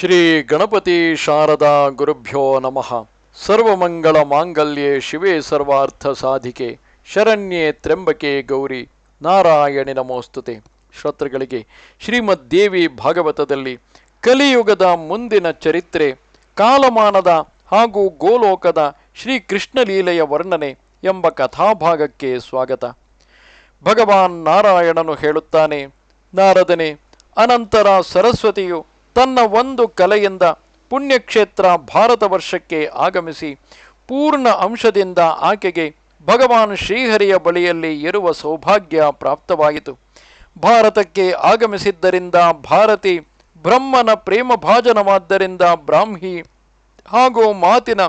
ಶ್ರೀ ಗಣಪತಿ ಶಾರದಾ ಗುರುಭ್ಯೋ ನಮಃ. ಸರ್ವಮಂಗಳ ಮಾಂಗಲ್ಯೆ ಶಿವೇ ಸರ್ವಾರ್ಥ ಸಾಧಿಕೆ, ಶರಣ್ಯೆ ತ್ರ್ಯಂಬಕೆ ಗೌರಿ, ನಾರಾಯಣಿ ನಮೋಸ್ತುತೆ. ಶ್ರೋತೃಗಳಿಗೆ ಶ್ರೀಮದ್ ದೇವಿ ಭಾಗವತದಲ್ಲಿ ಕಲಿಯುಗದ ಮುಂದಿನ ಚರಿತ್ರೆ, ಕಾಲಮಾನದ ಹಾಗೂ ಗೋಲೋಕದ ಶ್ರೀ ಕೃಷ್ಣ ಲೀಲೆಯ ವರ್ಣನೆ ಎಂಬ ಕಥಾಭಾಗಕ್ಕೆ ಸ್ವಾಗತ. ಭಗವಾನ್ ನಾರಾಯಣನು ಹೇಳುತ್ತಾನೆ, ನಾರದನೆ, ಅನಂತರ ಸರಸ್ವತಿಯು ತನ್ನ ಒಂದು ಕಲೆಯಿಂದ ಪುಣ್ಯಕ್ಷೇತ್ರ ಭಾರತ ವರ್ಷಕ್ಕೆ ಆಗಮಿಸಿ ಪೂರ್ಣ ಅಂಶದಿಂದ ಆಕೆಗೆ ಭಗವಾನ್ ಶ್ರೀಹರಿಯ ಬಳಿಯಲ್ಲಿ ಇರುವ ಸೌಭಾಗ್ಯ ಪ್ರಾಪ್ತವಾಯಿತು. ಭಾರತಕ್ಕೆ ಆಗಮಿಸಿದ್ದರಿಂದ ಭಾರತಿ ಬ್ರಹ್ಮನ ಪ್ರೇಮ ಭಾಜನವಾದ್ದರಿಂದ ಬ್ರಾಹ್ಮಿ ಹಾಗೂ ಮಾತಿನ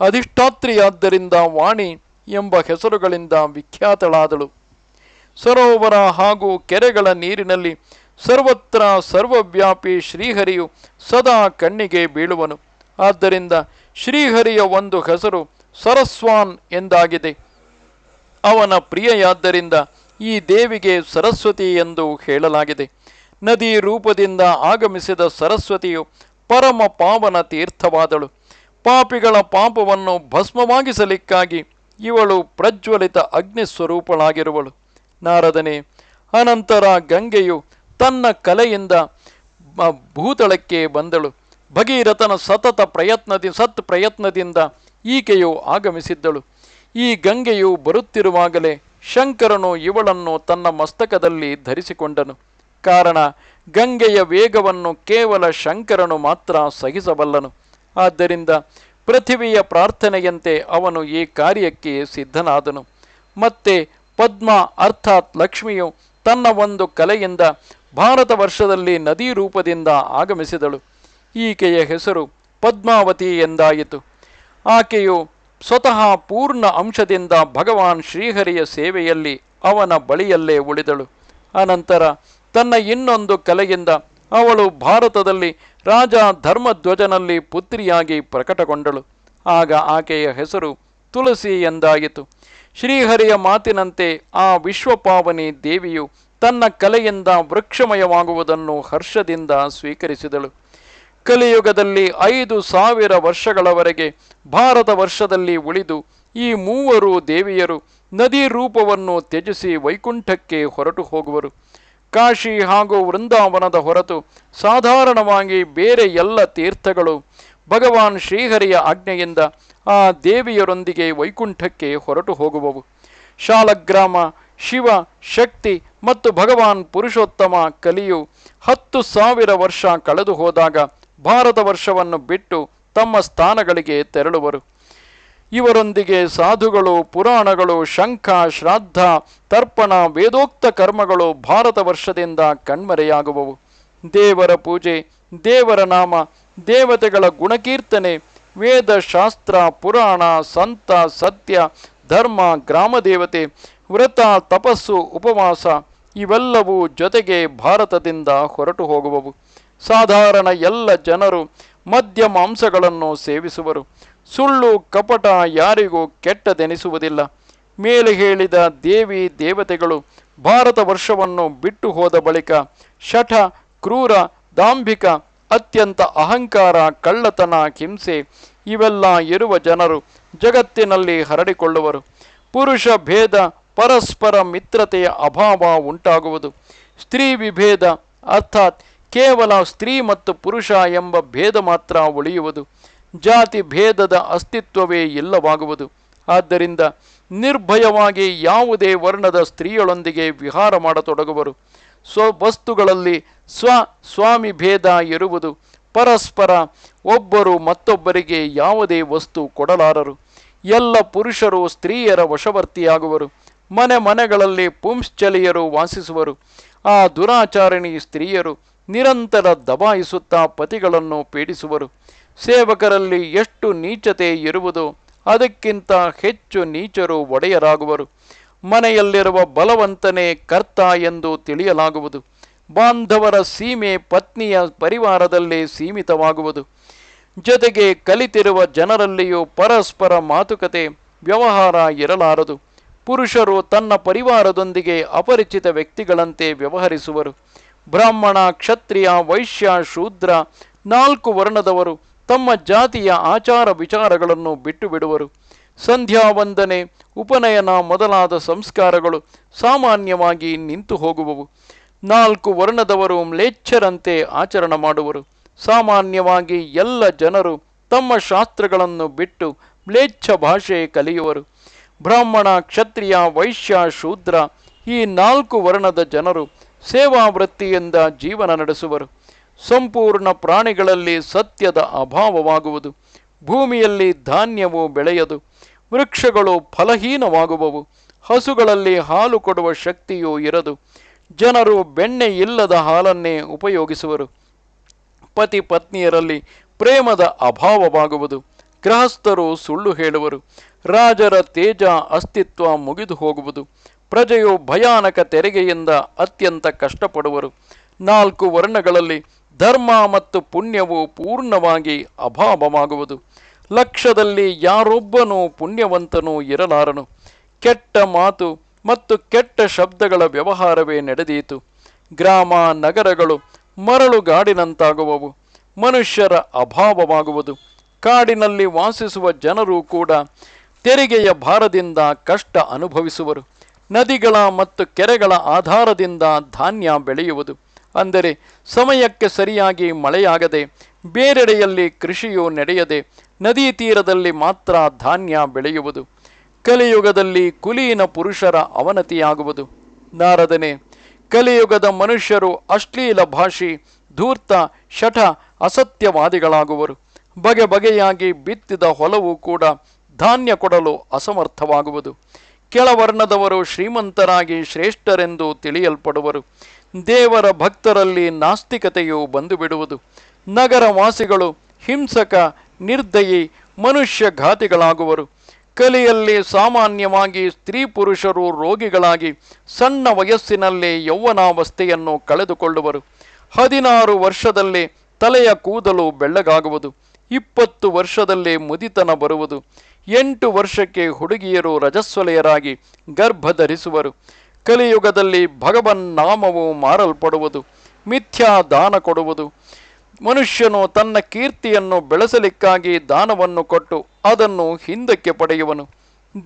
ಅಧಿಷ್ಠಾತ್ರಿಯಾದ್ದರಿಂದ ವಾಣಿ ಎಂಬ ಹೆಸರುಗಳಿಂದ ವಿಖ್ಯಾತಳಾದಳು. ಸರೋವರ ಹಾಗೂ ಕೆರೆಗಳ ನೀರಿನಲ್ಲಿ ಸರ್ವತ್ರ ಸರ್ವವ್ಯಾಪಿ ಶ್ರೀಹರಿಯು ಸದಾ ಕಣ್ಣಿಗೆ ಬೀಳುವನು. ಆದ್ದರಿಂದ ಶ್ರೀಹರಿಯ ಒಂದು ಹೆಸರು ಸರಸ್ವಾನ್ ಎಂದಾಗಿದೆ. ಅವನ ಪ್ರಿಯೆಯಾದ್ದರಿಂದ ಈ ದೇವಿಗೆ ಸರಸ್ವತಿ ಎಂದು ಹೇಳಲಾಗಿದೆ. ನದಿ ರೂಪದಿಂದ ಆಗಮಿಸಿದ ಸರಸ್ವತಿಯು ಪರಮ ಪಾವನ ತೀರ್ಥವಾದಳು. ಪಾಪಿಗಳ ಪಾಪವನ್ನು ಭಸ್ಮವಾಗಿಸಲಿಕ್ಕಾಗಿ ಇವಳು ಪ್ರಜ್ವಲಿತ ಅಗ್ನಿ ಸ್ವರೂಪಳಾಗಿರುವಳು ನಾರದನೆ, ಅನಂತರ ಗಂಗೆಯು ತನ್ನ ಕಲೆಯಿಂದ ಭೂತಳಕ್ಕೆ ಬಂದಳು. ಭಗೀರಥನ ಸತತ ಪ್ರಯತ್ನದಿ, ಸತ್ ಪ್ರಯತ್ನದಿಂದ ಈಕೆಯು ಆಗಮಿಸಿದ್ದಳು. ಈ ಗಂಗೆಯು ಬರುತ್ತಿರುವಾಗಲೇ ಶಂಕರನು ಇವಳನ್ನು ತನ್ನ ಮಸ್ತಕದಲ್ಲಿ ಧರಿಸಿಕೊಂಡನು. ಕಾರಣ, ಗಂಗೆಯ ವೇಗವನ್ನು ಕೇವಲ ಶಂಕರನು ಮಾತ್ರ ಸಹಿಸಬಲ್ಲನು. ಆದ್ದರಿಂದ ಪೃಥಿವಿಯ ಪ್ರಾರ್ಥನೆಯಂತೆ ಅವನು ಈ ಕಾರ್ಯಕ್ಕೆ ಸಿದ್ಧನಾದನು. ಮತ್ತೆ ಪದ್ಮ, ಅರ್ಥಾತ್ ಲಕ್ಷ್ಮಿಯು ತನ್ನ ಒಂದು ಕಲೆಯಿಂದ ಭಾರತ ವರ್ಷದಲ್ಲಿ ನದಿ ರೂಪದಿಂದ ಆಗಮಿಸಿದಳು. ಈಕೆಯ ಹೆಸರು ಪದ್ಮಾವತಿ ಎಂದಾಯಿತು. ಆಕೆಯು ಸ್ವತಃ ಪೂರ್ಣ ಅಂಶದಿಂದ ಭಗವಾನ್ ಶ್ರೀಹರಿಯ ಸೇವೆಯಲ್ಲಿ ಅವನ ಬಳಿಯಲ್ಲೇ ಉಳಿದಳು. ಅನಂತರ ತನ್ನ ಇನ್ನೊಂದು ಕಲೆಯಿಂದ ಅವಳು ಭಾರತದಲ್ಲಿ ರಾಜ ಧರ್ಮಧ್ವಜನಲ್ಲಿ ಪುತ್ರಿಯಾಗಿ ಪ್ರಕಟಗೊಂಡಳು. ಆಗ ಆಕೆಯ ಹೆಸರು ತುಳಸಿ ಎಂದಾಯಿತು. ಶ್ರೀಹರಿಯ ಮಾತಿನಂತೆ ಆ ವಿಶ್ವಪಾವನಿ ದೇವಿಯು ತನ್ನ ಕಲೆಯಿಂದ ವೃಕ್ಷಮಯವಾಗುವುದನ್ನು ಹರ್ಷದಿಂದ ಸ್ವೀಕರಿಸಿದಳು. ಕಲಿಯುಗದಲ್ಲಿ ಐದು ಸಾವಿರ ವರ್ಷಗಳವರೆಗೆ ಭಾರತ ವರ್ಷದಲ್ಲಿ ಉಳಿದು ಈ ಮೂವರು ದೇವಿಯರು ನದಿ ರೂಪವನ್ನು ತ್ಯಜಿಸಿ ವೈಕುಂಠಕ್ಕೆ ಹೊರಟು ಹೋಗುವರು. ಕಾಶಿ ಹಾಗೂ ವೃಂದಾವನದ ಹೊರತು ಸಾಧಾರಣವಾಗಿ ಬೇರೆ ಎಲ್ಲ ತೀರ್ಥಗಳು ಭಗವಾನ್ ಶ್ರೀಹರಿಯ ಆಜ್ಞೆಯಿಂದ ಆ ದೇವಿಯರೊಂದಿಗೆ ವೈಕುಂಠಕ್ಕೆ ಹೊರಟು ಹೋಗುವವು. ಶಾಲಗ್ರಾಮ, ಶಿವ, ಶಕ್ತಿ ಮತ್ತು ಭಗವಾನ್ ಪುರುಷೋತ್ತಮ ಕಲಿಯು ಹತ್ತು ಸಾವಿರ ವರ್ಷ ಕಳೆದು ಹೋದಾಗ ಭಾರತ ವರ್ಷವನ್ನು ಬಿಟ್ಟು ತಮ್ಮ ಸ್ಥಾನಗಳಿಗೆ ತೆರಳುವರು. ಇವರೊಂದಿಗೆ ಸಾಧುಗಳು, ಪುರಾಣಗಳು, ಶಂಖ, ಶ್ರಾದ್ದ, ತರ್ಪಣ, ವೇದೋಕ್ತ ಕರ್ಮಗಳು ಭಾರತ ವರ್ಷದಿಂದ ಕಣ್ಮರೆಯಾಗುವವು. ದೇವರ ಪೂಜೆ, ದೇವರ ನಾಮ, ದೇವತೆಗಳ ಗುಣಕೀರ್ತನೆ, ವೇದ ಶಾಸ್ತ್ರ, ಪುರಾಣ, ಸಂತ, ಸತ್ಯ, ಧರ್ಮ ಗ್ರಾಮದೇವತೆ ವ್ರತ, ತಪಸ್ಸು, ಉಪವಾಸ ಇವೆಲ್ಲವೂ ಜೊತೆಗೆ ಭಾರತದಿಂದ ಹೊರಟು ಹೋಗುವವು. ಸಾಧಾರಣ ಎಲ್ಲ ಜನರು ಮದ್ಯ ಮಾಂಸಗಳನ್ನು ಸೇವಿಸುವರು. ಸುಳ್ಳು ಕಪಟ ಯಾರಿಗೂ ಕೆಟ್ಟದೆನಿಸುವುದಿಲ್ಲ. ಮೇಲೆ ಹೇಳಿದ ದೇವಿ ದೇವತೆಗಳು ಭಾರತ ವರ್ಷವನ್ನು ಬಿಟ್ಟು ಹೋದ ಬಳಿಕ ಶಠ, ಕ್ರೂರ, ದಾಂಭಿಕ, ಅತ್ಯಂತ ಅಹಂಕಾರ, ಕಳ್ಳತನ, ಹಿಂಸೆ ಇವೆಲ್ಲ ಇರುವ ಜನರು ಜಗತ್ತಿನಲ್ಲಿ ಹರಡಿಕೊಳ್ಳುವರು. ಪುರುಷ ಭೇದ ಪರಸ್ಪರ ಮಿತ್ರತೆಯ ಅಭಾವ ಉಂಟಾಗುವುದು. ಸ್ತ್ರೀ ವಿಭೇದ ಅರ್ಥಾತ್ ಕೇವಲ ಸ್ತ್ರೀ ಮತ್ತು ಪುರುಷ ಎಂಬ ಭೇದ ಮಾತ್ರ ಉಳಿಯುವುದು. ಜಾತಿ ಭೇದದ ಅಸ್ತಿತ್ವವೇ ಇಲ್ಲವಾಗುವುದು. ಆದ್ದರಿಂದ ನಿರ್ಭಯವಾಗಿ ಯಾವುದೇ ವರ್ಣದ ಸ್ತ್ರೀಯೊಳೊಂದಿಗೆ ವಿಹಾರ ಮಾಡತೊಡಗುವರು. ಸ್ವ ವಸ್ತುಗಳಲ್ಲಿ ಸ್ವ ಸ್ವಾಮಿ ಭೇದ ಇರುವುದು. ಪರಸ್ಪರ ಒಬ್ಬರು ಮತ್ತೊಬ್ಬರಿಗೆ ಯಾವುದೇ ವಸ್ತು ಕೊಡಲಾರರು. ಎಲ್ಲ ಪುರುಷರು ಸ್ತ್ರೀಯರ ವಶವರ್ತಿಯಾಗುವರು. ಮನೆ ಮನೆಗಳಲ್ಲಿ ಪುಂಶ್ಚಲಿಯರು ವಾಸಿಸುವರು. ಆ ದುರಾಚಾರಿಣಿ ಸ್ತ್ರೀಯರು ನಿರಂತರ ದಬಾಯಿಸುತ್ತಾ ಪತಿಗಳನ್ನು ಪೀಡಿಸುವರು. ಸೇವಕರಲ್ಲಿ ಎಷ್ಟು ನೀಚತೆ ಇರುವುದೋ, ಅದಕ್ಕಿಂತ ಹೆಚ್ಚು ನೀಚರು ಒಡೆಯರಾಗುವರು. ಮನೆಯಲ್ಲಿರುವ ಬಲವಂತನೇ ಕರ್ತ ಎಂದು ತಿಳಿಯಲಾಗುವುದು. ಬಾಂಧವರ ಸೀಮೆ ಪತ್ನಿಯ ಪರಿವಾರದಲ್ಲೇ ಸೀಮಿತವಾಗುವುದು. ಜೊತೆಗೆ ಕಲಿತಿರುವ ಜನರಲ್ಲಿಯೂ ಪರಸ್ಪರ ಮಾತುಕತೆ, ವ್ಯವಹಾರ ಇರಲಾರದು. ಪುರುಷರು ತನ್ನ ಪರಿವಾರದೊಂದಿಗೆ ಅಪರಿಚಿತ ವ್ಯಕ್ತಿಗಳಂತೆ ವ್ಯವಹರಿಸುವರು. ಬ್ರಾಹ್ಮಣ, ಕ್ಷತ್ರಿಯ, ವೈಶ್ಯ, ಶೂದ್ರ ನಾಲ್ಕು ವರ್ಣದವರು ತಮ್ಮ ಜಾತಿಯ ಆಚಾರ ವಿಚಾರಗಳನ್ನು ಬಿಟ್ಟು ಬಿಡುವರು ಸಂಧ್ಯಾ ವಂದನೆ, ಉಪನಯನ ಮೊದಲಾದ ಸಂಸ್ಕಾರಗಳು ಸಾಮಾನ್ಯವಾಗಿ ನಿಂತು ಹೋಗುವವು. ನಾಲ್ಕು ವರ್ಣದವರು ಮ್ಲೇಚ್ಛರಂತೆ ಆಚರಣ ಮಾಡುವರು. ಸಾಮಾನ್ಯವಾಗಿ ಎಲ್ಲ ಜನರು ತಮ್ಮ ಶಾಸ್ತ್ರಗಳನ್ನು ಬಿಟ್ಟು ಮ್ಲೇಚ್ಛ ಭಾಷೆ ಕಲಿಯುವರು. ಬ್ರಾಹ್ಮಣ, ಕ್ಷತ್ರಿಯ, ವೈಶ್ಯ, ಶೂದ್ರ ಈ ನಾಲ್ಕು ವರ್ಣದ ಜನರು ಸೇವಾ ವೃತ್ತಿಯಿಂದ ಜೀವನ ನಡೆಸುವರು. ಸಂಪೂರ್ಣ ಪ್ರಾಣಿಗಳಲ್ಲಿ ಸತ್ಯದ ಅಭಾವವಾಗುವುದು. ಭೂಮಿಯಲ್ಲಿ ಧಾನ್ಯವು ಬೆಳೆಯದು. ವೃಕ್ಷಗಳು ಫಲಹೀನವಾಗುವವು. ಹಸುಗಳಲ್ಲಿ ಹಾಲು ಕೊಡುವ ಶಕ್ತಿಯೂ ಇರದು. ಜನರು ಬೆಣ್ಣೆ ಇಲ್ಲದ ಹಾಲನ್ನೇ ಉಪಯೋಗಿಸುವರು. ಪತಿ ಪತ್ನಿಯರಲ್ಲಿ ಪ್ರೇಮದ ಅಭಾವವಾಗುವುದು. ಗೃಹಸ್ಥರು ಸುಳ್ಳು ಹೇಳುವರು. ರಾಜರ ತೇಜ ಅಸ್ತಿತ್ವ ಮುಗಿದು ಹೋಗುವುದು. ಪ್ರಜೆಯು ಭಯಾನಕ ತೆರಿಗೆಯಿಂದ ಅತ್ಯಂತ ಕಷ್ಟಪಡುವರು. ನಾಲ್ಕು ವರ್ಣಗಳಲ್ಲಿ ಧರ್ಮ ಮತ್ತು ಪುಣ್ಯವು ಪೂರ್ಣವಾಗಿ ಅಭಾವವಾಗುವುದು. ಲಕ್ಷದಲ್ಲಿ ಯಾರೊಬ್ಬನೂ ಪುಣ್ಯವಂತನೂ ಇರಲಾರನು. ಕೆಟ್ಟ ಮಾತು ಮತ್ತು ಕೆಟ್ಟ ಶಬ್ದಗಳ ವ್ಯವಹಾರವೇ ನಡೆದೀತು. ಗ್ರಾಮ, ನಗರಗಳು ಮರಳುಗಾಡಿನಂತಾಗುವವು. ಮನುಷ್ಯರ ಅಭಾವವಾಗುವುದು. ಕಾಡಿನಲ್ಲಿ ವಾಸಿಸುವ ಜನರು ಕೂಡ ತೆರಿಗೆಯ ಭಾರದಿಂದ ಕಷ್ಟ ಅನುಭವಿಸುವರು. ನದಿಗಳ ಮತ್ತು ಕೆರೆಗಳ ಆಧಾರದಿಂದ ಧಾನ್ಯ ಬೆಳೆಯುವುದು. ಅಂದರೆ ಸಮಯಕ್ಕೆ ಸರಿಯಾಗಿ ಮಳೆಯಾಗದೆ, ಬೇರೆಡೆಯಲ್ಲಿ ಕೃಷಿಯು ನಡೆಯದೆ, ನದಿ ತೀರದಲ್ಲಿ ಮಾತ್ರ ಧಾನ್ಯ ಬೆಳೆಯುವುದು. ಕಲಿಯುಗದಲ್ಲಿ ಕುಲೀನ ಪುರುಷರ ಅವನತಿಯಾಗುವುದು. ನಾರದನೆ, ಕಲಿಯುಗದ ಮನುಷ್ಯರು ಅಶ್ಲೀಲ ಭಾಷಿ, ಧೂರ್ತ, ಶಠ, ಅಸತ್ಯವಾದಿಗಳಾಗುವರು. ಬಗೆ ಬಗೆಯಾಗಿ ಬಿತ್ತಿದ ಹೊಲವು ಕೂಡ ಧಾನ್ಯ ಕೊಡಲು ಅಸಮರ್ಥವಾಗುವುದು. ಕೆಳವರ್ಣದವರು ಶ್ರೀಮಂತರಾಗಿ ಶ್ರೇಷ್ಠರೆಂದು ತಿಳಿಯಲ್ಪಡುವರು. ದೇವರ ಭಕ್ತರಲ್ಲಿ ನಾಸ್ತಿಕತೆಯು ಬಂದು ಬಿಡುವುದು ನಗರವಾಸಿಗಳು ಹಿಂಸಕ, ನಿರ್ದಯಿ ಮನುಷ್ಯ ಘಾತಿಗಳಾಗುವರು ಕಲಿಯಲ್ಲಿ ಸಾಮಾನ್ಯವಾಗಿ ಸ್ತ್ರೀ ಪುರುಷರು ರೋಗಿಗಳಾಗಿ ಸಣ್ಣ ವಯಸ್ಸಿನಲ್ಲೇ ಯೌವನಾವಸ್ಥೆಯನ್ನು ಕಳೆದುಕೊಳ್ಳುವರು. ಹದಿನಾರು ವರ್ಷದಲ್ಲಿ ತಲೆಯ ಕೂದಲು ಬೆಳ್ಳಗಾಗುವುದು. ಇಪ್ಪತ್ತು ವರ್ಷದಲ್ಲಿ ಮುದಿತನ ಬರುವುದು. ಎಂಟು ವರ್ಷಕ್ಕೆ ಹುಡುಗಿಯರು ರಜಸ್ವಲೆಯರಾಗಿ ಗರ್ಭಧರಿಸುವರು. ಕಲಿಯುಗದಲ್ಲಿ ಭಗವನ್ ನಾಮವು ಮಾರಲ್ಪಡುವುದು, ಮಿಥ್ಯಾ ದಾನ ಕೊಡುವುದು. ಮನುಷ್ಯನು ತನ್ನ ಕೀರ್ತಿಯನ್ನು ಬೆಳೆಸಲಿಕ್ಕಾಗಿ ದಾನವನ್ನು ಕೊಟ್ಟು ಅದನ್ನು ಹಿಂದಕ್ಕೆ ಪಡೆಯುವನು.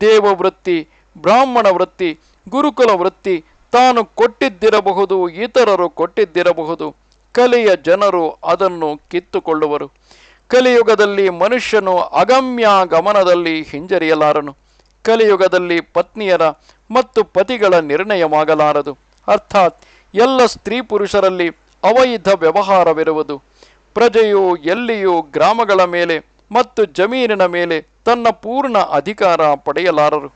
ದೇವವೃತ್ತಿ, ಬ್ರಾಹ್ಮಣ ವೃತ್ತಿ, ಗುರುಕುಲ ವೃತ್ತಿ ತಾನು ಕೊಟ್ಟಿದ್ದಿರಬಹುದು, ಇತರರು ಕೊಟ್ಟಿದ್ದಿರಬಹುದು. ಕಲೆಯ ಜನರು ಅದನ್ನು ಕಿತ್ತುಕೊಳ್ಳುವರು. ಕಲಿಯುಗದಲ್ಲಿ ಮನುಷ್ಯನು ಅಗಮ್ಯ ಗಮನದಲ್ಲಿ ಹಿಂಜರಿಯಲಾರನು. ಕಲಿಯುಗದಲ್ಲಿ ಪತ್ನಿಯರ ಮತ್ತು ಪತಿಗಳ ನಿರ್ಣಯವಾಗಲಾರದು. ಅರ್ಥಾತ್ ಎಲ್ಲ ಸ್ತ್ರೀ ಪುರುಷರಲ್ಲಿ ಅವೈಧ ವ್ಯವಹಾರವಿರುವುದು. ಪ್ರಜೆಯು ಎಲ್ಲಿಯೂ ಗ್ರಾಮಗಳ ಮೇಲೆ ಮತ್ತು ಜಮೀನಿನ ಮೇಲೆ ತನ್ನ ಪೂರ್ಣ ಅಧಿಕಾರ ಪಡೆಯಲಾರರು.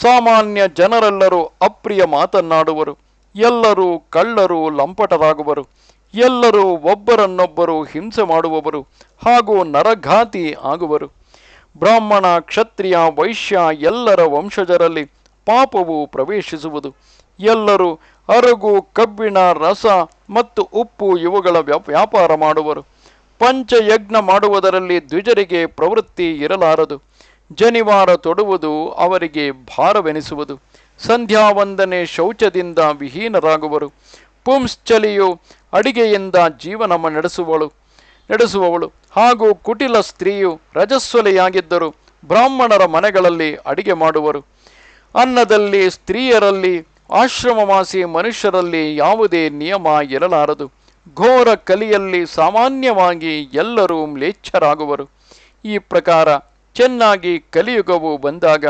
ಸಾಮಾನ್ಯ ಜನರೆಲ್ಲರೂ ಅಪ್ರಿಯ ಮಾತನ್ನಾಡುವರು. ಎಲ್ಲರೂ ಕಳ್ಳರು, ಲಂಪಟರಾಗುವರು. ಎಲ್ಲರೂ ಒಬ್ಬರನ್ನೊಬ್ಬರು ಹಿಂಸೆ ಮಾಡುವವರು ಹಾಗೂ ನರಘಾತಿ ಆಗುವರು. ಬ್ರಾಹ್ಮಣ, ಕ್ಷತ್ರಿಯ, ವೈಶ್ಯ ಎಲ್ಲರ ವಂಶಜರಲ್ಲಿ ಪಾಪವು ಪ್ರವೇಶಿಸುವುದು. ಎಲ್ಲರೂ ಅರಗು, ಕಬ್ಬಿಣ, ರಸ ಮತ್ತು ಉಪ್ಪು ಇವುಗಳ ವ್ಯಾಪ್- ವ್ಯಾಪಾರ ಮಾಡುವರು. ಪಂಚಯಜ್ಞ ಮಾಡುವುದರಲ್ಲಿ ದ್ವಿಜರಿಗೆ ಪ್ರವೃತ್ತಿ ಇರಲಾರದು. ಜನಿವಾರ ತೊಡುವುದು ಅವರಿಗೆ ಭಾರವೆನಿಸುವುದು. ಸಂಧ್ಯಾವಂದನೆ ಶೌಚದಿಂದ ವಿಹೀನರಾಗುವರು. ಪುಂಶ್ಚಲಿಯು ಅಡಿಗೆಯಿಂದ ಜೀವನ ನಡೆಸುವಳು. ನಡೆಸುವವಳು. ಹಾಗೂ ಕುಟಿಲ ಸ್ತ್ರೀಯು ರಜಸ್ವಲೆಯಾಗಿದ್ದರು ಬ್ರಾಹ್ಮಣರ ಮನೆಗಳಲ್ಲಿ ಅಡಿಗೆ ಮಾಡುವರು. ಅನ್ನದಲ್ಲಿ ಸ್ತ್ರೀಯರಲ್ಲಿ, ಆಶ್ರಮವಾಸಿ ಮನುಷ್ಯರಲ್ಲಿ ಯಾವುದೇ ನಿಯಮ ಇರಲಾರದು. ಘೋರ ಕಲಿಯಲ್ಲಿ ಸಾಮಾನ್ಯವಾಗಿ ಎಲ್ಲರೂ ಮ್ಲೇಚ್ಛರಾಗುವರು. ಈ ಪ್ರಕಾರ ಚೆನ್ನಾಗಿ ಕಲಿಯುಗವು ಬಂದಾಗ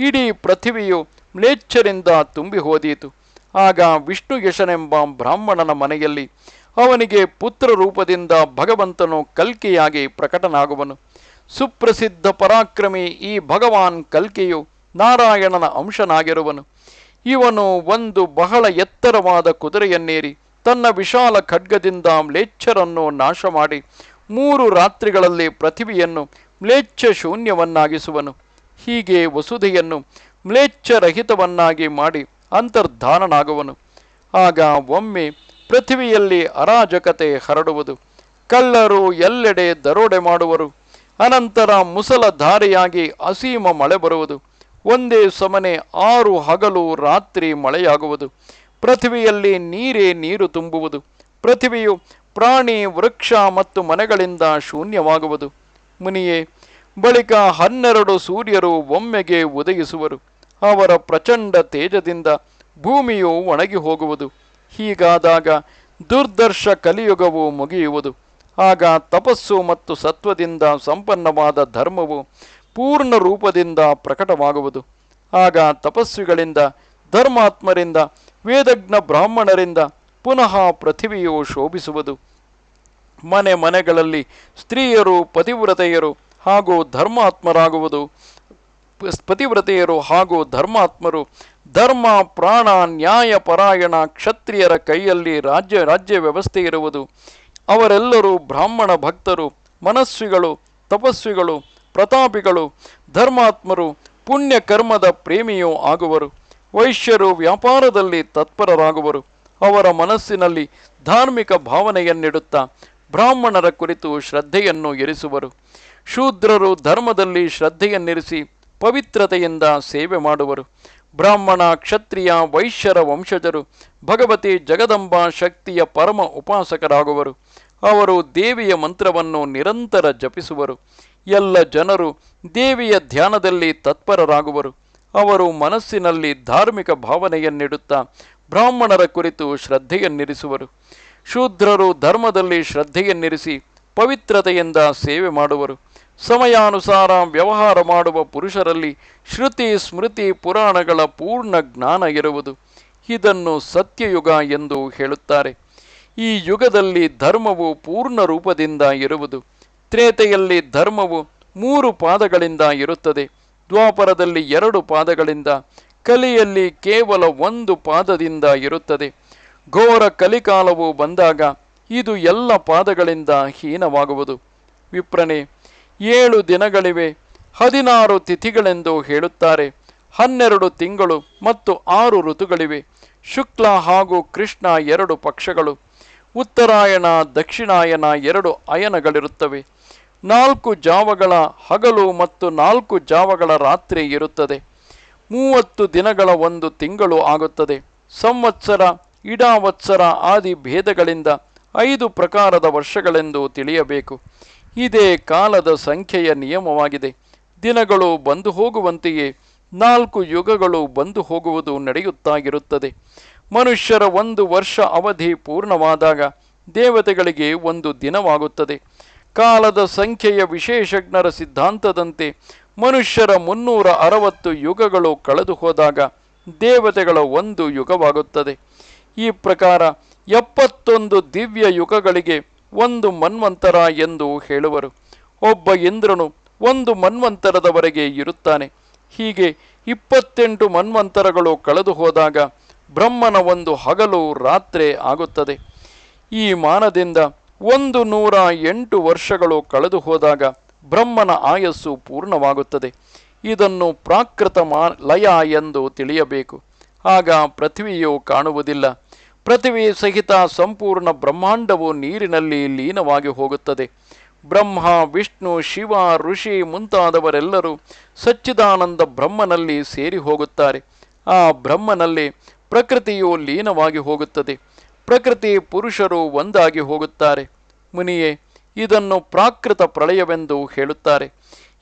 ಇಡೀ ಪೃಥಿವಿಯು ಮ್ಲೇಚ್ಛರಿಂದ ತುಂಬಿ ಹೋದೀತು ಆಗ ವಿಷ್ಣು ಯಶನೆಂಬ ಬ್ರಾಹ್ಮಣನ ಮನೆಯಲ್ಲಿ ಅವನಿಗೆ ಪುತ್ರ ರೂಪದಿಂದ ಭಗವಂತನು ಕಲ್ಕಿಯಾಗಿ ಪ್ರಕಟನಾಗುವನು. ಸುಪ್ರಸಿದ್ಧ ಪರಾಕ್ರಮಿ ಈ ಭಗವಾನ್ ಕಲ್ಕಿಯು ನಾರಾಯಣನ ಅಂಶನಾಗಿರುವನು. ಇವನು ಒಂದು ಬಹಳ ಎತ್ತರವಾದ ಕುದುರೆಯನ್ನೇರಿ ತನ್ನ ವಿಶಾಲ ಖಡ್ಗದಿಂದ ಮ್ಲೇಚ್ಛರನ್ನು ನಾಶ ಮಾಡಿ ಮೂರು ರಾತ್ರಿಗಳಲ್ಲಿ ಪೃಥಿವಿಯನ್ನು ಮ್ಲೇಚ್ಛ ಶೂನ್ಯವನ್ನಾಗಿಸುವನು. ಹೀಗೆ ವಸುಧೆಯನ್ನು ಮ್ಲೇಚ್ಛರಹಿತವನ್ನಾಗಿ ಮಾಡಿ ಅಂತರ್ಧಾನನಾಗುವನು. ಆಗ ಒಮ್ಮೆ ಪೃಥ್ವಿಯಲ್ಲಿ ಅರಾಜಕತೆ ಹರಡುವುದು. ಕಳ್ಳರು ಎಲ್ಲೆಡೆ ದರೋಡೆ ಮಾಡುವರು. ಅನಂತರ ಮುಸಲಧಾರೆಯಾಗಿ ಅಸೀಮ ಮಳೆ ಬರುವುದು. ಒಂದೇ ಸಮನೆ ಆರು ಹಗಲು ರಾತ್ರಿ ಮಳೆಯಾಗುವುದು. ಪೃಥ್ವಿಯಲ್ಲಿ ನೀರೇ ನೀರು ತುಂಬುವುದು. ಪೃಥ್ವಿಯು ಪ್ರಾಣಿ, ವೃಕ್ಷ ಮತ್ತು ಮನೆಗಳಿಂದ ಶೂನ್ಯವಾಗುವುದು. ಮುನಿಯೇ, ಬಳಿಕ ಹನ್ನೆರಡು ಸೂರ್ಯರು ಒಮ್ಮೆಗೆ ಉದಯಿಸುವರು. ಅವರ ಪ್ರಚಂಡ ತೇಜದಿಂದ ಭೂಮಿಯು ಒಣಗಿ ಹೋಗುವುದು. ಹೀಗಾದಾಗ ದುರ್ದರ್ಶ ಕಲಿಯುಗವು ಮುಗಿಯುವುದು. ಆಗ ತಪಸ್ಸು ಮತ್ತು ಸತ್ವದಿಂದ ಸಂಪನ್ನವಾದ ಧರ್ಮವು ಪೂರ್ಣ ರೂಪದಿಂದ ಪ್ರಕಟವಾಗುವುದು. ಆಗ ತಪಸ್ವಿಗಳಿಂದ, ಧರ್ಮಾತ್ಮರಿಂದ, ವೇದಜ್ಞ ಬ್ರಾಹ್ಮಣರಿಂದ ಪುನಃ ಪೃಥಿವಿಯು ಶೋಭಿಸುವುದು. ಮನೆ ಮನೆಗಳಲ್ಲಿ ಸ್ತ್ರೀಯರು, ಪತಿವ್ರತೆಯರು ಹಾಗೂ ಧರ್ಮಾತ್ಮರಾಗುವುದು ಪತಿವ್ರತೆಯರು ಹಾಗೂ ಧರ್ಮಾತ್ಮರು ಧರ್ಮ, ಪ್ರಾಣ, ನ್ಯಾಯ, ಪರಾಯಣ ಕ್ಷತ್ರಿಯರ ಕೈಯಲ್ಲಿ ರಾಜ್ಯ ರಾಜ್ಯ ವ್ಯವಸ್ಥೆ ಇರುವುದು. ಅವರೆಲ್ಲರೂ ಬ್ರಾಹ್ಮಣ ಭಕ್ತರು, ಮನಸ್ವಿಗಳು, ತಪಸ್ವಿಗಳು, ಪ್ರತಾಪಿಗಳು, ಧರ್ಮಾತ್ಮರು, ಪುಣ್ಯ ಕರ್ಮದ ಪ್ರೇಮಿಯೂ ಆಗುವರು. ವೈಶ್ಯರು ವ್ಯಾಪಾರದಲ್ಲಿ ತತ್ಪರರಾಗುವರು. ಅವರ ಮನಸ್ಸಿನಲ್ಲಿ ಧಾರ್ಮಿಕ ಭಾವನೆಯನ್ನಿಡುತ್ತಾ ಬ್ರಾಹ್ಮಣರ ಕುರಿತು ಶ್ರದ್ಧೆಯನ್ನು ಇರಿಸುವರು. ಶೂದ್ರರು ಧರ್ಮದಲ್ಲಿ ಶ್ರದ್ಧೆಯನ್ನಿರಿಸಿ ಪವಿತ್ರತೆಯಿಂದ ಸೇವೆ ಮಾಡುವರು. ಬ್ರಾಹ್ಮಣ, ಕ್ಷತ್ರಿಯ, ವೈಶ್ಯರ ವಂಶಜರು, ಭಗವತಿ ಜಗದಂಬಾ ಶಕ್ತಿಯ ಪರಮ ಉಪಾಸಕರಾಗುವರು. ಅವರು ದೇವಿಯ ಮಂತ್ರವನ್ನು ನಿರಂತರ ಜಪಿಸುವರು. ಎಲ್ಲ ಜನರು ದೇವಿಯ ಧ್ಯಾನದಲ್ಲಿ ತತ್ಪರರಾಗುವರು. ಅವರು ಮನಸ್ಸಿನಲ್ಲಿ ಧಾರ್ಮಿಕ ಭಾವನೆಯನ್ನಿಡುತ್ತಾ ಬ್ರಾಹ್ಮಣರ ಕುರಿತು ಶ್ರದ್ಧೆಯನ್ನಿರಿಸುವರು. ಶೂದ್ರರು ಧರ್ಮದಲ್ಲಿ ಶ್ರದ್ಧೆಯನ್ನಿರಿಸಿ ಪವಿತ್ರತೆಯಿಂದ ಸೇವೆ ಮಾಡುವರು. ಸಮಯಾನುಸಾರ ವ್ಯವಹಾರ ಮಾಡುವ ಪುರುಷರಲ್ಲಿ ಶ್ರುತಿ ಸ್ಮೃತಿ ಪುರಾಣಗಳ ಪೂರ್ಣ ಜ್ಞಾನ ಇರುವುದು ಇದನ್ನು ಸತ್ಯಯುಗ ಎಂದು ಹೇಳುತ್ತಾರೆ. ಈ ಯುಗದಲ್ಲಿ ಧರ್ಮವು ಪೂರ್ಣ ರೂಪದಿಂದ ಇರುವುದು. ತ್ರೇತೆಯಲ್ಲಿ ಧರ್ಮವು ಮೂರು ಪಾದಗಳಿಂದ ಇರುತ್ತದೆ. ದ್ವಾಪರದಲ್ಲಿ ಎರಡು ಪಾದಗಳಿಂದ, ಕಲಿಯಲ್ಲಿ ಕೇವಲ ಒಂದು ಪಾದದಿಂದ ಇರುತ್ತದೆ. ಘೋರ ಕಲಿಕಾಲವು ಬಂದಾಗ ಇದು ಎಲ್ಲ ಪಾದಗಳಿಂದ ಹೀನವಾಗುವುದು. ವಿಪ್ರನೆ ಏಳು ದಿನಗಳಿವೆ. ಹದಿನಾರು ತಿಥಿಗಳೆಂದು ಹೇಳುತ್ತಾರೆ. ಹನ್ನೆರಡು ತಿಂಗಳು ಮತ್ತು ಆರು ಋತುಗಳಿವೆ. ಶುಕ್ಲ ಹಾಗೂ ಕೃಷ್ಣ ಎರಡು ಪಕ್ಷಗಳು. ಉತ್ತರಾಯಣ ದಕ್ಷಿಣಾಯನ ಎರಡು ಅಯನಗಳಿರುತ್ತವೆ. ನಾಲ್ಕು ಜಾವಗಳ ಹಗಲು ಮತ್ತು ನಾಲ್ಕು ಜಾವಗಳ ರಾತ್ರಿ ಇರುತ್ತದೆ. ಮೂವತ್ತು ದಿನಗಳ ಒಂದು ತಿಂಗಳು ಆಗುತ್ತದೆ. ಸಂವತ್ಸರ, ಇಡಾವತ್ಸರ ಆದಿ ಭೇದಗಳಿಂದ ಐದು ಪ್ರಕಾರದ ವರ್ಷಗಳೆಂದು ತಿಳಿಯಬೇಕು. ಇದೇ ಕಾಲದ ಸಂಖ್ಯೆಯ ನಿಯಮವಾಗಿದೆ. ದಿನಗಳು ಬಂದು ಹೋಗುವಂತೆಯೇ ನಾಲ್ಕು ಯುಗಗಳು ಬಂದು ಹೋಗುವುದು ನಡೆಯುತ್ತಾಗಿರುತ್ತದೆ. ಮನುಷ್ಯರ ಒಂದು ವರ್ಷ ಅವಧಿ ಪೂರ್ಣವಾದಾಗ ದೇವತೆಗಳಿಗೆ ಒಂದು ದಿನವಾಗುತ್ತದೆ. ಕಾಲದ ಸಂಖ್ಯೆಯ ವಿಶೇಷಜ್ಞರ ಸಿದ್ಧಾಂತದಂತೆ ಮನುಷ್ಯರ ಮುನ್ನೂರ ಅರವತ್ತು ಯುಗಗಳು ಕಳೆದು ಹೋದಾಗ ದೇವತೆಗಳ ಒಂದು ಯುಗವಾಗುತ್ತದೆ. ಈ ಪ್ರಕಾರ ಎಪ್ಪತ್ತೊಂದು ದಿವ್ಯ ಯುಗಗಳಿಗೆ ಒಂದು ಮನ್ವಂತರ ಎಂದು ಹೇಳುವರು. ಒಬ್ಬ ಇಂದ್ರನು ಒಂದು ಮನ್ವಂತರದವರೆಗೆ ಇರುತ್ತಾನೆ. ಹೀಗೆ ಇಪ್ಪತ್ತೆಂಟು ಮನ್ವಂತರಗಳು ಕಳೆದು ಹೋದಾಗ ಬ್ರಹ್ಮನ ಒಂದು ಹಗಲು ರಾತ್ರಿ ಆಗುತ್ತದೆ. ಈ ಮಾನದಿಂದ ಒಂದು ನೂರ ಎಂಟು ವರ್ಷಗಳು ಕಳೆದು ಹೋದಾಗ ಬ್ರಹ್ಮನ ಆಯಸ್ಸು ಪೂರ್ಣವಾಗುತ್ತದೆ. ಇದನ್ನು ಪ್ರಾಕೃತ ಮಾ, ಲಯ ಎಂದು ತಿಳಿಯಬೇಕು. ಆಗ ಪೃಥ್ವಿಯು ಕಾಣುವುದಿಲ್ಲ. ಪೃಥ್ವಿ ಸಹಿತ ಸಂಪೂರ್ಣ ಬ್ರಹ್ಮಾಂಡವು ನೀರಿನಲ್ಲಿ ಲೀನವಾಗಿ ಹೋಗುತ್ತದೆ. ಬ್ರಹ್ಮ, ವಿಷ್ಣು, ಶಿವ, ಋಷಿ ಮುಂತಾದವರೆಲ್ಲರೂ ಸಚ್ಚಿದಾನಂದ ಬ್ರಹ್ಮನಲ್ಲಿ ಸೇರಿ ಹೋಗುತ್ತಾರೆ. ಆ ಬ್ರಹ್ಮನಲ್ಲಿ ಪ್ರಕೃತಿಯು ಲೀನವಾಗಿ ಹೋಗುತ್ತದೆ. ಪ್ರಕೃತಿ ಪುರುಷರು ಒಂದಾಗಿ ಹೋಗುತ್ತಾರೆ. ಮುನಿಯೇ, ಇದನ್ನು ಪ್ರಾಕೃತ ಪ್ರಳಯವೆಂದು ಹೇಳುತ್ತಾರೆ.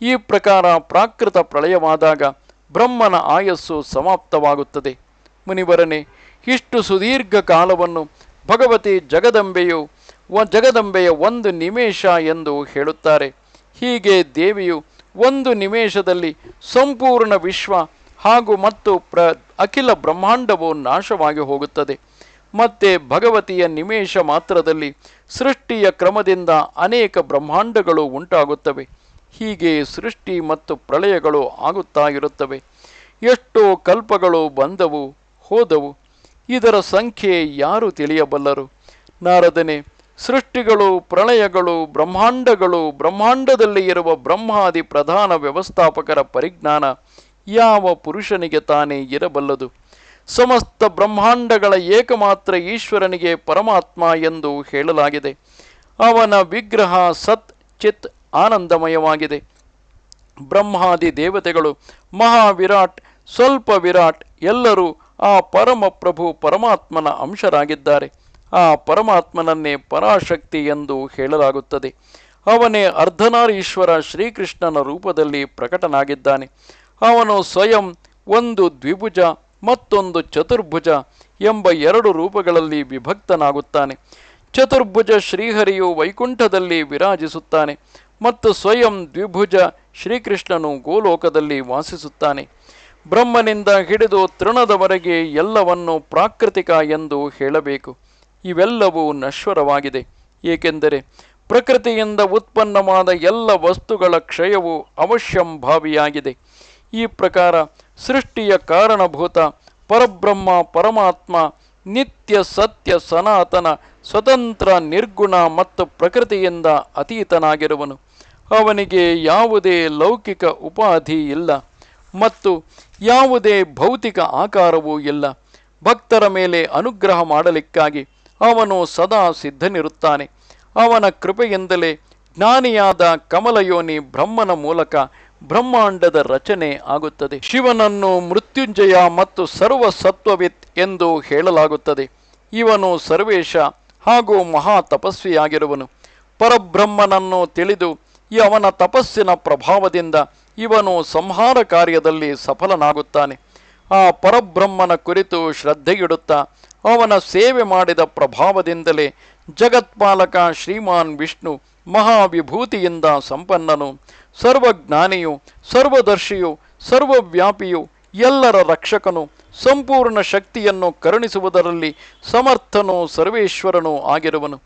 ಈ ಪ್ರಕಾರ ಪ್ರಾಕೃತ ಪ್ರಳಯವಾದಾಗ ಬ್ರಹ್ಮನ ಆಯಸ್ಸು ಸಮಾಪ್ತವಾಗುತ್ತದೆ. ಮುನಿವರನೆ ಇಷ್ಟು ಸುದೀರ್ಘ ಕಾಲವನ್ನು ಭಗವತಿ ಜಗದಂಬೆಯು ಜಗದಂಬೆಯ ಒಂದು ನಿಮೇಷ ಎಂದು ಹೇಳುತ್ತಾರೆ. ಹೀಗೆ ದೇವಿಯು ಒಂದು ನಿಮೇಷದಲ್ಲಿ ಸಂಪೂರ್ಣ ವಿಶ್ವ ಹಾಗೂ ಮತ್ತು ಪ್ರ ಅಖಿಲ ಬ್ರಹ್ಮಾಂಡವು ನಾಶವಾಗಿ ಹೋಗುತ್ತದೆ. ಮತ್ತೆ ಭಗವತಿಯ ನಿಮೇಷ ಮಾತ್ರದಲ್ಲಿ ಸೃಷ್ಟಿಯ ಕ್ರಮದಿಂದ ಅನೇಕ ಬ್ರಹ್ಮಾಂಡಗಳು ಉಂಟಾಗುತ್ತವೆ. ಹೀಗೆ ಸೃಷ್ಟಿ ಮತ್ತು ಪ್ರಳಯಗಳು ಆಗುತ್ತಾ ಇರುತ್ತವೆ. ಎಷ್ಟೋ ಕಲ್ಪಗಳು ಬಂದವು, ಹೋದವು. ಇದರ ಸಂಖ್ಯೆ ಯಾರು ತಿಳಿಯಬಲ್ಲರು? ನಾರದನೆ, ಸೃಷ್ಟಿಗಳು, ಪ್ರಳಯಗಳು, ಬ್ರಹ್ಮಾಂಡಗಳು, ಬ್ರಹ್ಮಾಂಡದಲ್ಲಿ ಇರುವ ಬ್ರಹ್ಮಾದಿ ಪ್ರಧಾನ ವ್ಯವಸ್ಥಾಪಕರ ಪರಿಜ್ಞಾನ ಯಾವ ಪುರುಷನಿಗೆ ತಾನೇ ಇರಬಲ್ಲದು? ಸಮಸ್ತ ಬ್ರಹ್ಮಾಂಡಗಳ ಏಕಮಾತ್ರ ಈಶ್ವರನಿಗೆ ಪರಮಾತ್ಮ ಎಂದು ಹೇಳಲಾಗಿದೆ. ಅವನ ವಿಗ್ರಹ ಸತ್ ಚಿತ್ ಆನಂದಮಯವಾಗಿದೆ. ಬ್ರಹ್ಮಾದಿ ದೇವತೆಗಳು ಮಹಾವಿರಾಟ್, ಸ್ವಲ್ಪ ವಿರಾಟ್, ಎಲ್ಲರೂ ಆ ಪರಮಪ್ರಭು ಪರಮಾತ್ಮನ ಅಂಶರಾಗಿದ್ದಾರೆ. ಆ ಪರಮಾತ್ಮನನ್ನೇ ಪರಾಶಕ್ತಿ ಎಂದು ಹೇಳಲಾಗುತ್ತದೆ. ಅವನೇ ಅರ್ಧನಾರೀಶ್ವರ ಶ್ರೀಕೃಷ್ಣನ ರೂಪದಲ್ಲಿ ಪ್ರಕಟನಾಗಿದ್ದಾನೆ. ಅವನು ಸ್ವಯಂ ಒಂದು ದ್ವಿಭುಜ, ಮತ್ತೊಂದು ಚತುರ್ಭುಜ ಎಂಬ ಎರಡು ರೂಪಗಳಲ್ಲಿ ವಿಭಕ್ತನಾಗುತ್ತಾನೆ. ಚತುರ್ಭುಜ ಶ್ರೀಹರಿಯು ವೈಕುಂಠದಲ್ಲಿ ವಿರಾಜಿಸುತ್ತಾನೆ ಮತ್ತು ಸ್ವಯಂ ದ್ವಿಭುಜ ಶ್ರೀಕೃಷ್ಣನು ಗೋಲೋಕದಲ್ಲಿ ವಾಸಿಸುತ್ತಾನೆ. ಬ್ರಹ್ಮನಿಂದ ಹಿಡಿದು ತೃಣದವರೆಗೆ ಎಲ್ಲವನ್ನು ಪ್ರಾಕೃತಿಕ ಎಂದು ಹೇಳಬೇಕು. ಇವೆಲ್ಲವೂ ನಶ್ವರವಾಗಿದೆ. ಏಕೆಂದರೆ ಪ್ರಕೃತಿಯಿಂದ ಉತ್ಪನ್ನವಾದ ಎಲ್ಲ ವಸ್ತುಗಳ ಕ್ಷಯವು ಅವಶ್ಯಂಭಾವಿಯಾಗಿದೆ. ಈ ಪ್ರಕಾರ ಸೃಷ್ಟಿಯ ಕಾರಣಭೂತ ಪರಬ್ರಹ್ಮ, ಪರಮಾತ್ಮ, ನಿತ್ಯ ಸತ್ಯ, ಸನಾತನ, ಸ್ವತಂತ್ರ, ನಿರ್ಗುಣ ಮತ್ತು ಪ್ರಕೃತಿಯಿಂದ ಅತೀತನಾಗಿರುವನು. ಅವನಿಗೆ ಯಾವುದೇ ಲೌಕಿಕ ಉಪಾಧಿ ಇಲ್ಲ. ಮತ್ತು ಯಾವುದೇ ಭೌತಿಕ ಆಕಾರವೂ ಇಲ್ಲ. ಭಕ್ತರ ಮೇಲೆ ಅನುಗ್ರಹ ಮಾಡಲಿಕ್ಕಾಗಿ ಅವನು ಸದಾ ಸಿದ್ಧನಿರುತ್ತಾನೆ. ಅವನ ಕೃಪೆಯಿಂದಲೇ ಜ್ಞಾನಿಯಾದ ಕಮಲಯೋನಿ ಬ್ರಹ್ಮನ ಮೂಲಕ ಬ್ರಹ್ಮಾಂಡದ ರಚನೆ ಆಗುತ್ತದೆ. ಶಿವನನ್ನು ಮೃತ್ಯುಂಜಯ ಮತ್ತು ಸರ್ವ ಸತ್ವವಿತ್ ಎಂದು ಹೇಳಲಾಗುತ್ತದೆ. ಇವನು ಸರ್ವೇಶ ಹಾಗೂ ಮಹಾ ತಪಸ್ವಿಯಾಗಿರುವನು. ಪರಬ್ರಹ್ಮನನ್ನು ತಿಳಿದು ಈ ಅವನ ತಪಸ್ಸಿನ ಪ್ರಭಾವದಿಂದ ಇವನು ಸಂಹಾರ ಕಾರ್ಯದಲ್ಲಿ ಸಫಲನಾಗುತ್ತಾನೆ. ಆ ಪರಬ್ರಹ್ಮನ ಕುರಿತು ಶ್ರದ್ಧೆಯಿಡುತ್ತಾ ಅವನ ಸೇವೆ ಮಾಡಿದ ಪ್ರಭಾವದಿಂದಲೇ ಜಗತ್ಪಾಲಕ ಶ್ರೀಮಾನ್ ವಿಷ್ಣು ಮಹಾವಿಭೂತಿಯಿಂದ ಸಂಪನ್ನನು. ಸರ್ವಜ್ಞಾನಿಯು, ಸರ್ವದರ್ಶಿಯು, ಸರ್ವವ್ಯಾಪಿಯು ಎಲ್ಲರ ರಕ್ಷಕನು, ಸಂಪೂರ್ಣ ಶಕ್ತಿಯನ್ನು ಕರುಣಿಸುವುದರಲ್ಲಿ ಸಮರ್ಥನೋ ಸರ್ವೇಶ್ವರನೂ ಆಗಿರುವನು.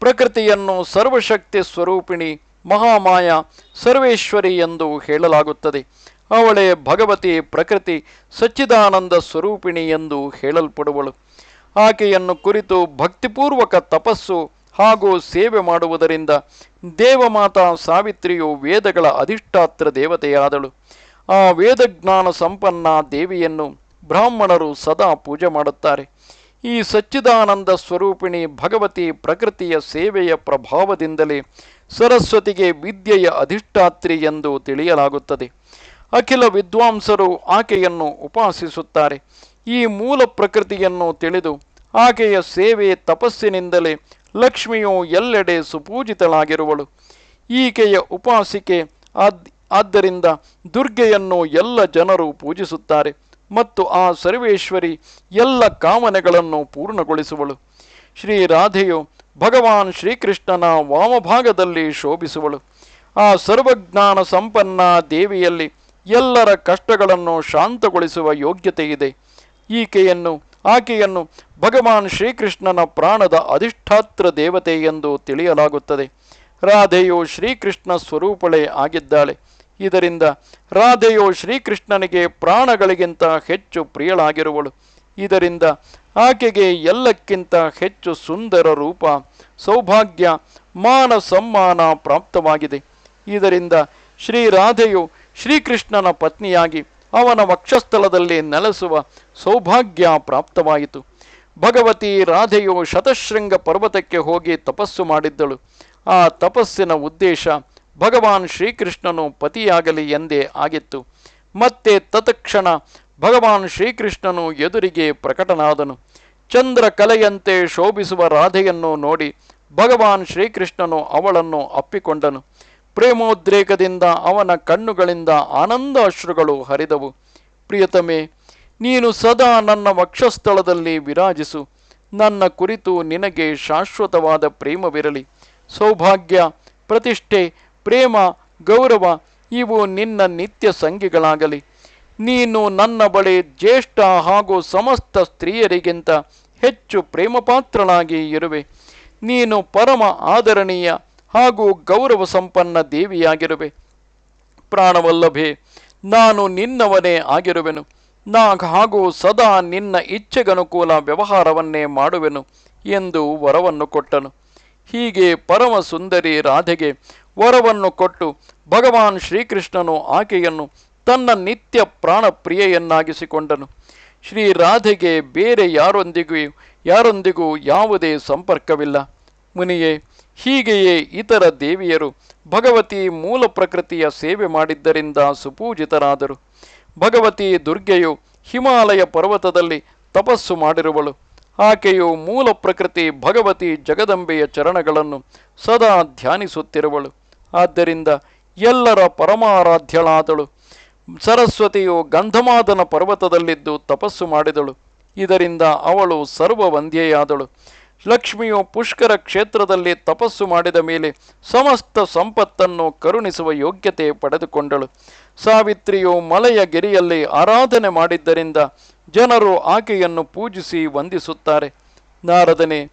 ಪ್ರಕೃತಿಯನ್ನು ಸರ್ವಶಕ್ತಿ ಸ್ವರೂಪಿಣಿ ಮಹಾಮಾಯ ಸರ್ವೇಶ್ವರಿ ಎಂದು ಹೇಳಲಾಗುತ್ತದೆ. ಅವಳೇ ಭಗವತಿ ಪ್ರಕೃತಿ, ಸಚ್ಚಿದಾನಂದ ಸ್ವರೂಪಿಣಿ ಎಂದು ಹೇಳಲ್ಪಡುವಳು. ಆಕೆಯನ್ನು ಕುರಿತು ಭಕ್ತಿಪೂರ್ವಕ ತಪಸ್ಸು ಹಾಗೂ ಸೇವೆ ಮಾಡುವುದರಿಂದ ದೇವಮಾತಾ ಸಾವಿತ್ರಿಯು ವೇದಗಳ ಅಧಿಷ್ಠಾತ್ರ ದೇವತೆಯಾದಳು. ಆ ವೇದಜ್ಞಾನ ಸಂಪನ್ನ ದೇವಿಯನ್ನು ಬ್ರಾಹ್ಮಣರು ಸದಾ ಪೂಜೆ ಮಾಡುತ್ತಾರೆ. ಈ ಸಚ್ಚಿದಾನಂದ ಸ್ವರೂಪಿಣಿ ಭಗವತಿ ಪ್ರಕೃತಿಯ ಸೇವೆಯ ಪ್ರಭಾವದಿಂದಲೇ ಸರಸ್ವತಿಗೆ ವಿದ್ಯೆಯ ಅಧಿಷ್ಠಾತ್ರಿ ಎಂದು ತಿಳಿಯಲಾಗುತ್ತದೆ. ಅಖಿಲ ವಿದ್ವಾಂಸರು ಆಕೆಯನ್ನು ಉಪಾಸಿಸುತ್ತಾರೆ. ಈ ಮೂಲ ಪ್ರಕೃತಿಯನ್ನು ತಿಳಿದು ಆಕೆಯ ಸೇವೆ ತಪಸ್ಸಿನಿಂದಲೇ ಲಕ್ಷ್ಮಿಯು ಎಲ್ಲೆಡೆ ಸುಪೂಜಿತಳಾಗಿರುವಳು. ಈಕೆಯ ಉಪಾಸಿಕೆ ಆದ್, ಆದ್ದರಿಂದ ದುರ್ಗೆಯನ್ನು ಎಲ್ಲ ಜನರು ಪೂಜಿಸುತ್ತಾರೆ ಮತ್ತು ಆ ಸರ್ವೇಶ್ವರಿ ಎಲ್ಲ ಕಾಮನೆಗಳನ್ನು ಪೂರ್ಣಗೊಳಿಸುವಳು. ಶ್ರೀ ರಾಧೆಯು ಭಗವಾನ್ ಶ್ರೀಕೃಷ್ಣನ ವಾಮಭಾಗದಲ್ಲಿ ಶೋಭಿಸುವಳು. ಆ ಸರ್ವಜ್ಞಾನ ಸಂಪನ್ನ ದೇವಿಯಲ್ಲಿ ಎಲ್ಲರ ಕಷ್ಟಗಳನ್ನು ಶಾಂತಗೊಳಿಸುವ ಯೋಗ್ಯತೆ ಇದೆ. ಈಕೆಯನ್ನು, ಆಕೆಯನ್ನು ಭಗವಾನ್ ಶ್ರೀಕೃಷ್ಣನ ಪ್ರಾಣದ ಅಧಿಷ್ಠಾತ್ರ ದೇವತೆ ಎಂದು ತಿಳಿಯಲಾಗುತ್ತದೆ. ರಾಧೆಯು ಶ್ರೀಕೃಷ್ಣ ಸ್ವರೂಪಳೇ ಆಗಿದ್ದಾಳೆ. ಇದರಿಂದ ರಾಧೆಯು ಶ್ರೀಕೃಷ್ಣನಿಗೆ ಪ್ರಾಣಗಳಿಗಿಂತ ಹೆಚ್ಚು ಪ್ರಿಯಳಾಗಿರುವಳು. ಇದರಿಂದ ಆಕೆಗೆ ಎಲ್ಲಕ್ಕಿಂತ ಹೆಚ್ಚು ಸುಂದರ ರೂಪ, ಸೌಭಾಗ್ಯ, ಮಾನ ಸಮ್ಮಾನ ಪ್ರಾಪ್ತವಾಗಿದೆ. ಇದರಿಂದ ಶ್ರೀ ರಾಧೆಯು ಶ್ರೀಕೃಷ್ಣನ ಪತ್ನಿಯಾಗಿ ಅವನ ವಕ್ಷಸ್ಥಳದಲ್ಲಿ ನೆಲೆಸುವ ಸೌಭಾಗ್ಯ ಪ್ರಾಪ್ತವಾಯಿತು. ಭಗವತಿ ರಾಧೆಯು ಶತಶೃಂಗ ಪರ್ವತಕ್ಕೆ ಹೋಗಿ ತಪಸ್ಸು ಮಾಡಿದ್ದಳು. ಆ ತಪಸ್ಸಿನ ಉದ್ದೇಶ ಭಗವಾನ್ ಶ್ರೀಕೃಷ್ಣನು ಪತಿಯಾಗಲಿ ಎಂದೇ ಆಗಿತ್ತು. ಮತ್ತೆ ತತ್ಕ್ಷಣ ಭಗವಾನ್ ಶ್ರೀಕೃಷ್ಣನು ಎದುರಿಗೆ ಪ್ರಕಟನಾದನು. ಚಂದ್ರ ಕಲೆಯಂತೆ ಶೋಭಿಸುವ ರಾಧೆಯನ್ನು ನೋಡಿ ಭಗವಾನ್ ಶ್ರೀಕೃಷ್ಣನು ಅವಳನ್ನು ಅಪ್ಪಿಕೊಂಡನು. ಪ್ರೇಮೋದ್ರೇಕದಿಂದ ಅವನ ಕಣ್ಣುಗಳಿಂದ ಆನಂದ ಅಶ್ರುಗಳು ಹರಿದವು. ಪ್ರಿಯತಮೆ, ನೀನು ಸದಾ ನನ್ನ ವಕ್ಷಸ್ಥಳದಲ್ಲಿ ವಿರಾಜಿಸು. ನನ್ನ ಕುರಿತು ನಿನಗೆ ಶಾಶ್ವತವಾದ ಪ್ರೇಮವಿರಲಿ. ಸೌಭಾಗ್ಯ, ಪ್ರತಿಷ್ಠೆ, ಪ್ರೇಮ, ಗೌರವ ಇವು ನಿನ್ನ ನಿತ್ಯ ಸಂಗಿಗಳಾಗಲಿ. ನೀನು ನನ್ನ ಬಳಿ ಜ್ಯೇಷ್ಠ ಹಾಗೂ ಸಮಸ್ತ ಸ್ತ್ರೀಯರಿಗಿಂತ ಹೆಚ್ಚು ಪ್ರೇಮಪಾತ್ರನಾಗಿ ಇರುವೆ. ನೀನು ಪರಮ ಆದರಣೀಯ ಹಾಗೂ ಗೌರವ ಸಂಪನ್ನ ದೇವಿಯಾಗಿರುವೆ. ಪ್ರಾಣವಲ್ಲಭೆ, ನಾನು ನಿನ್ನವನೇ ಆಗಿರುವೆನು. ನಾ ಹಾಗೂ ಸದಾ ನಿನ್ನ ಇಚ್ಛೆಗನುಕೂಲ ವ್ಯವಹಾರವನ್ನೇ ಮಾಡುವೆನು ಎಂದು ವರವನ್ನು ಕೊಟ್ಟನು. ಹೀಗೆ ಪರಮ ಸುಂದರಿ ರಾಧೆಗೆ ವರವನ್ನು ಕೊಟ್ಟು ಭಗವಾನ್ ಶ್ರೀಕೃಷ್ಣನು ಆಕೆಯನ್ನು ತನ್ನ ನಿತ್ಯ ಪ್ರಾಣ ಪ್ರಿಯೆಯನ್ನಾಗಿಸಿಕೊಂಡನು ಶ್ರೀ ರಾಧೆಗೆ ಬೇರೆ ಯಾರೊಂದಿಗೂ ಯಾರೊಂದಿಗೂ ಯಾವುದೇ ಸಂಪರ್ಕವಿಲ್ಲ. ಮುನಿಯೇ, ಹೀಗೆಯೇ ಇತರ ದೇವಿಯರು ಭಗವತಿ ಮೂಲ ಪ್ರಕೃತಿಯ ಸೇವೆ ಮಾಡಿದ್ದರಿಂದ ಸುಪೂಜಿತರಾದರು. ಭಗವತಿ ದುರ್ಗೆಯು ಹಿಮಾಲಯ ಪರ್ವತದಲ್ಲಿ ತಪಸ್ಸು ಮಾಡಿರುವಳು. ಆಕೆಯು ಮೂಲ ಪ್ರಕೃತಿ ಭಗವತಿ ಜಗದಂಬೆಯ ಚರಣಗಳನ್ನು ಸದಾ ಧ್ಯಾನಿಸುತ್ತಿರುವಳು. ಆದ್ದರಿಂದ ಎಲ್ಲರ ಪರಮಾರಾಧ್ಯಳಾದಳು. ಸರಸ್ವತಿಯು ಗಂಧಮಾದನ ಪರ್ವತದಲ್ಲಿದ್ದು ತಪಸ್ಸು ಮಾಡಿದಳು. ಇದರಿಂದ ಅವಳು ಸರ್ವವಂದ್ಯೆಯಾದಳು. ಲಕ್ಷ್ಮಿಯು ಪುಷ್ಕರ ಕ್ಷೇತ್ರದಲ್ಲಿ ತಪಸ್ಸು ಮಾಡಿದ ಮೇಲೆ ಸಮಸ್ತ ಸಂಪತ್ತನ್ನು ಕರುಣಿಸುವ ಯೋಗ್ಯತೆ ಪಡೆದುಕೊಂಡಳು. ಸಾವಿತ್ರಿಯು ಮಲೆಯ ಗಿರಿಯಲ್ಲಿ ಆರಾಧನೆ ಮಾಡಿದ್ದರಿಂದ ಜನರು ಆಕೆಯನ್ನು ಪೂಜಿಸಿ ವಂದಿಸುತ್ತಾರೆ. ನಾರದನೆ,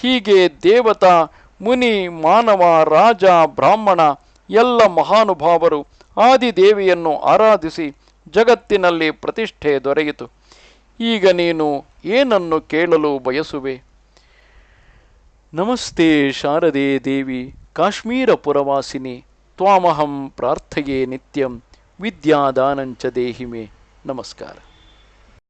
ಹೀಗೆ ದೇವತಾ, ಮುನಿ, ಮಾನವ, ರಾಜ, ಬ್ರಾಹ್ಮಣ, ಎಲ್ಲ ಮಹಾನುಭಾವರು ಆದಿದೇವಿಯನ್ನು ಆರಾಧಿಸಿ ಜಗತ್ತಿನಲ್ಲಿ ಪ್ರತಿಷ್ಠೆ ದೊರೆಯಿತು. ಈಗ ನೀನು ಏನನ್ನು ಕೇಳಲು ಬಯಸುವೆ? ನಮಸ್ತೆ ಶಾರದೆ ದೇವಿ, ಕಾಶ್ಮೀರ ಪುರವಾಸಿನಿ, ತ್ವಾಮಹಂ ಪ್ರಾರ್ಥೆಯೇ ನಿತ್ಯಂ, ವಿದ್ಯಾದಾನಂಚ ದೇಹಿಮೆ. ನಮಸ್ಕಾರ.